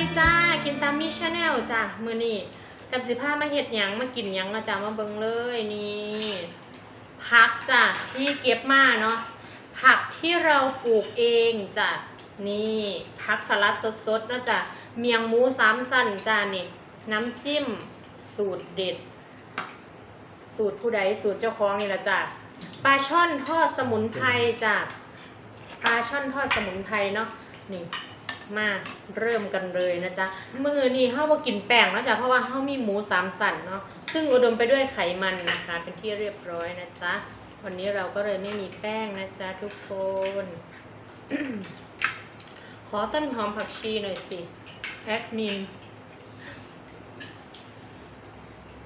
ดีจ้า กินตามมี่ชาแนลจ้ะมือนี่กับสิผ้ามาเห็ดหยังมากินหยังมาจ้ามาเบิงเลยนี่ผักจ้ะที่เก็บมาเนาะผักที่เราปลูกเองจ้ะนี่ผักสลัดสดๆเนาะจ้ะเมียงหมูสามสั้นจ้านี่น้ำจิ้มสูตรเด็ด สูตรผู้ใดสูตรเจ้าของนี่ละจ้ะปลาช่อนทอดสมุนไพรจ้ะปลาช่อนทอดสมุนไพรเนาะนี่ มาเริ่มกันเลยนะจ๊ะมือนี่เฮาบ่กินแป้งนะจ๊ะเพราะว่าเฮามีหมูสามสันเนาะซึ่งอุดมไปด้วยไขมันนะคะ เป็นที่เรียบร้อยนะจ๊ะวันนี้เราก็เลยไม่มีแป้งนะจ๊ะทุกคน ขอต้นหอมผักชีหน่อยสิแอดมิน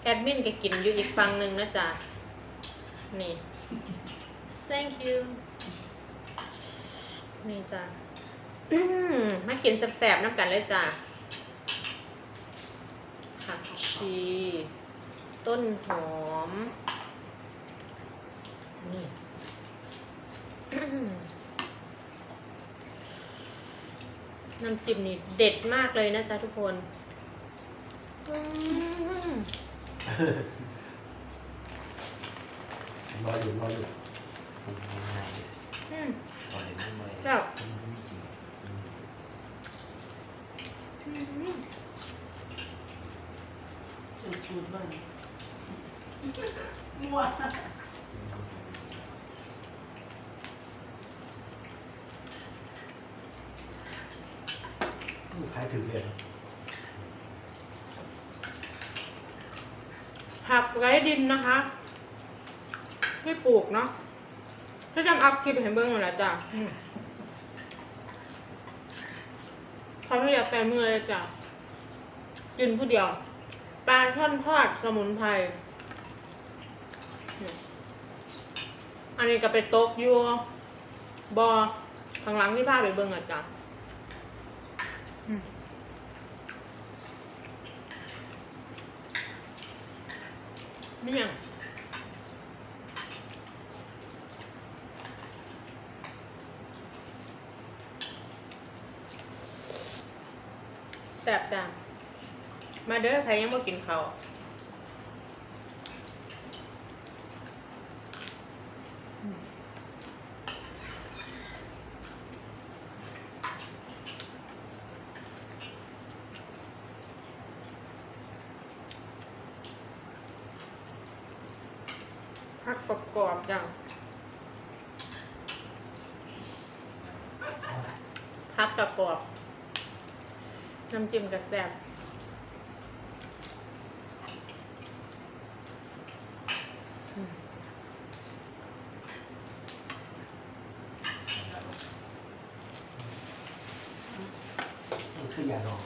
แอดมินก็กินอยู่อีกฝั่งหนึ่งนะจ๊ะนี่ thank you นี่จ้ะ อืมมากินแสบๆน้ำกันเลยจ้ะผักชี ต้นหอม นี่อืมน้ำจิ้มนี่เด็ดมากเลยนะจ๊ะทุกคนอืมรออยู่รออยู่ปรุงง่ายอืมๆปล่อยไม่ไหมเจ้าอืมไม่กินอืม อืม จุดจุดบ้างมัวขายถึงเลยผักไร้ดินนะคะที่ปลูกเนาะถ้าจำอัพคลิปเห็นเบิ้งหมดแล้วจ้ะอืม เขาไม่อยากแปลมือเลยจ้ะกินผู้เดียว ปลาช่อนทอดสมุนไพร อันนี้ก็ไปตกอยู่บอข้างหลังที่พาไปเบิ้งอะจ้ะอืมนี่ยัง แซ่บจ้ะมาเด้อใครยังไม่กินเขาวผักกรอบๆจ้ะผักกรอบๆ น้ำจิ้มกระแซ่บอืมมันคือยาดอง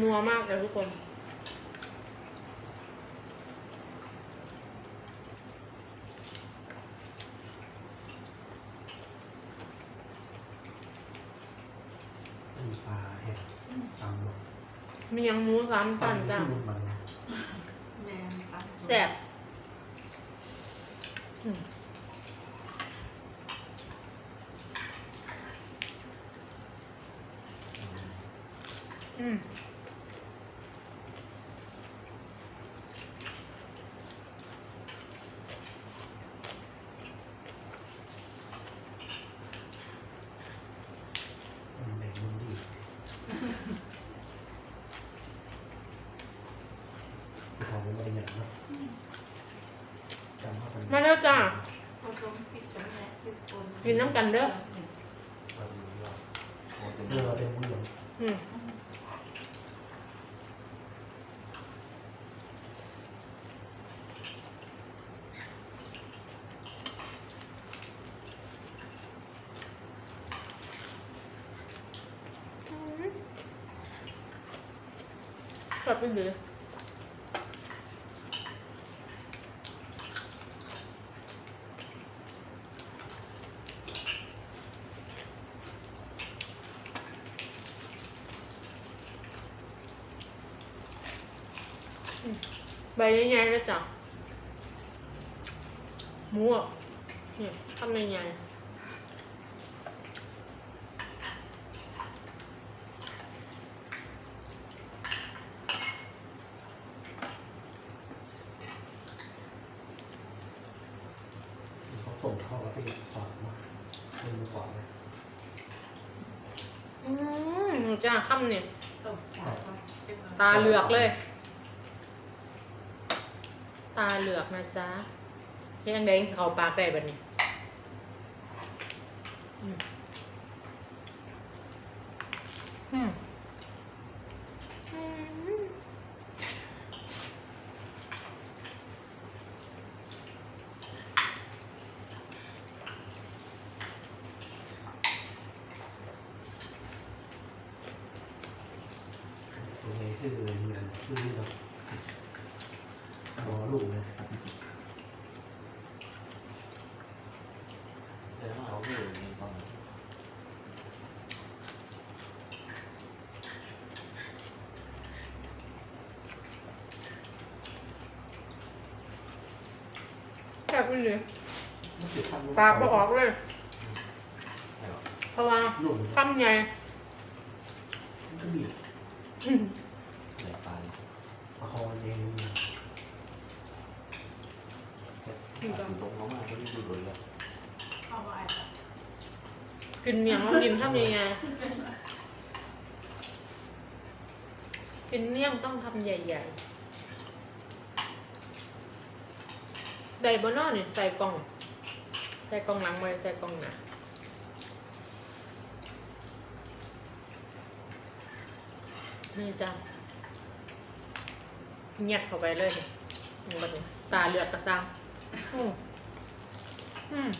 นัวมากเลยทุกคน ป็นปลาแห้งตามหมดมียังหมูสามชั้นจ้ะมันมันแม่ปลาแซ่บอืมอืม มันแดงมันดีทำมันไม่ได้อย่างเนาะจำเข้าไป มาแล้วจ้ะเอาตรงปิดตรงนี้ปิดคนกินน้ำกันเด้อเอาดูว่าโอ้เป็นเพื่อเราเป็นผู้หญิงอืมกลับไปเลย ใบใหญ่ๆเลยจ้ะหมูอะเนี่ยทำใหญ่ๆเขาส่งเข้าแล้วไปฝากมาเป็นมือขวาเลยอืมจ้าค่ำเนี่ยตกขาดเป็นตาเหลือกเลย ตาเหลือกนะจ๊ะเฮ็ดยังไงเขาปากได้แบบนี้อืมอืมอืม ตัวนี้คือเงินคือนี่เนาะหมอลูกเลย แต่ถ้าเราอยู่ในตอนนี้แซ่บเลยมันติดทำปากไม่ออกเลย ไม่หรอกเพราะว่าลูกคำใหญ่มันก็บีบอืมเหลือตายประคองเองจะอาจจะลงน้องมาก็ไม่ดูเลยอะเข้าไปอะ กินเมียงแล้วกินคำใหญ่ๆกินเมี่ยงต้องทำใหญ่ๆได้บนนอนี่ใส่กล่องใส่กล่องหลังไว้ใส่กล่องหน้านี่จ้ะเงียบเข้าไปเลยเนี่ยนี่บัดนี้ตาเลือดกระซังอืมอืม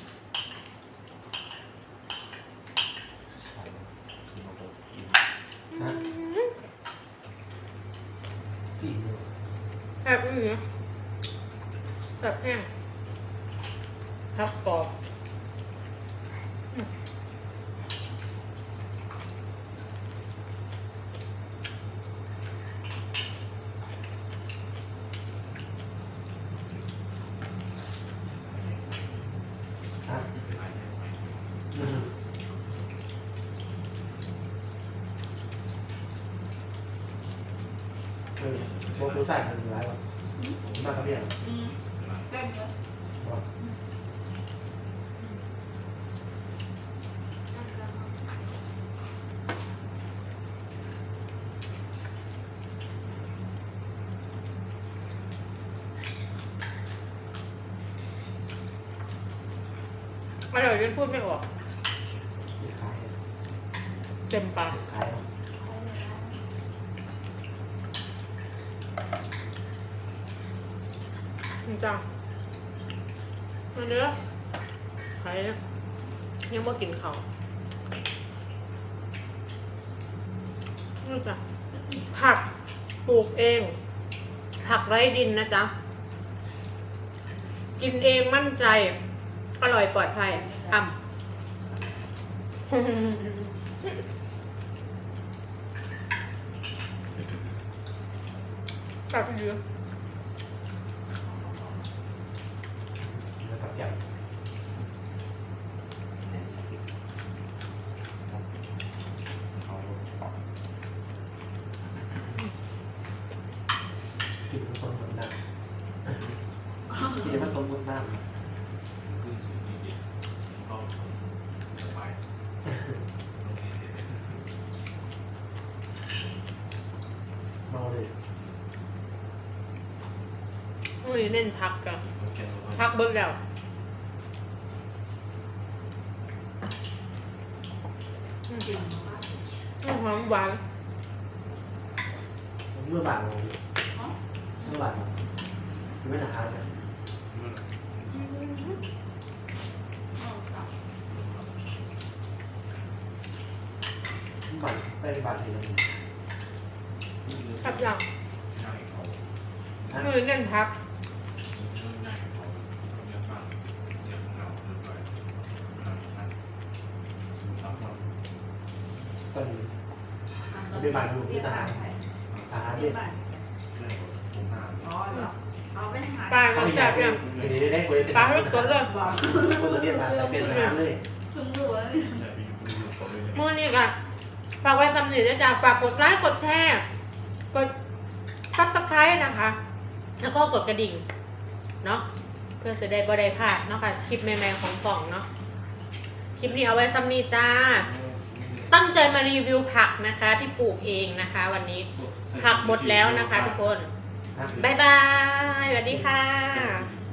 บอื้อแบบแห้งพักกรอบอืมฮะอื มเออพวกรู้ใส่เป็นไรวะมากระเบียงอืมเต็มเลยว่าอร่อยจนพูดไม่ออกติดขายเต็มปากติดขาย เนาะจริงจังมาเนื้อใครเนี่ยยังไม่กินเขานี่จ้ะผักปลูกเอง ผักไร้ดินนะจ๊ะ กินเองมั่นใจ อร่อยปลอดภัยอ่ำกับเยอะ กับจับเขากินผสมกับน้ำกินผสมกับน้ำขึ้นสูงจริงๆก็สบายเมาเลยมื้อนี้เน้นพักกันโอเคพักเบิกแล้ว อืมกินมากอืมหอมหวานเมื่อบาทเราเนาะเมื่อบาทเราไม่ทารเนี่ยเอาค่ะบาทไปบาททีละครับอย่งมือเน้นพัก ง่ายเขาเยอะมากเยอะของเราเยอะไปนั่นทำทำ ต้นเรียนบ้านใครทหารเรีเนี่ยนบ้านเรื่องของหน้าเเอาไปหาปลาก็แซ่บเนี่ยอันนี้ได้ได้คุยปลาให้สดเลยบอกคนตัวเรียนมาเป็นอาหารเลยเพิ่งรู้ว่าเนี่ยแต่ไปอยู่ดูเขาเลยเนี่ยมื่อนี้ก็ฝากไว้สำนึกด้วยจ้าฝากกดไลค์กดแชร์กดซับสไครต์นะคะ แล้วก็กดกระดิ่ง เนาะเพื่อจะได้บ่ได้พลาดเนาะค่ะ คลิปใหม่ๆของกล่องเนาะ คลิปนี้เอาไว้ซ้ำนี้จ้า ตั้งใจมารีวิวผักนะคะ ที่ปลูกเองนะคะ วันนี้ผักหมดแล้วนะคะ ทุกคนบ๊ายบายสวัสดีค่ะ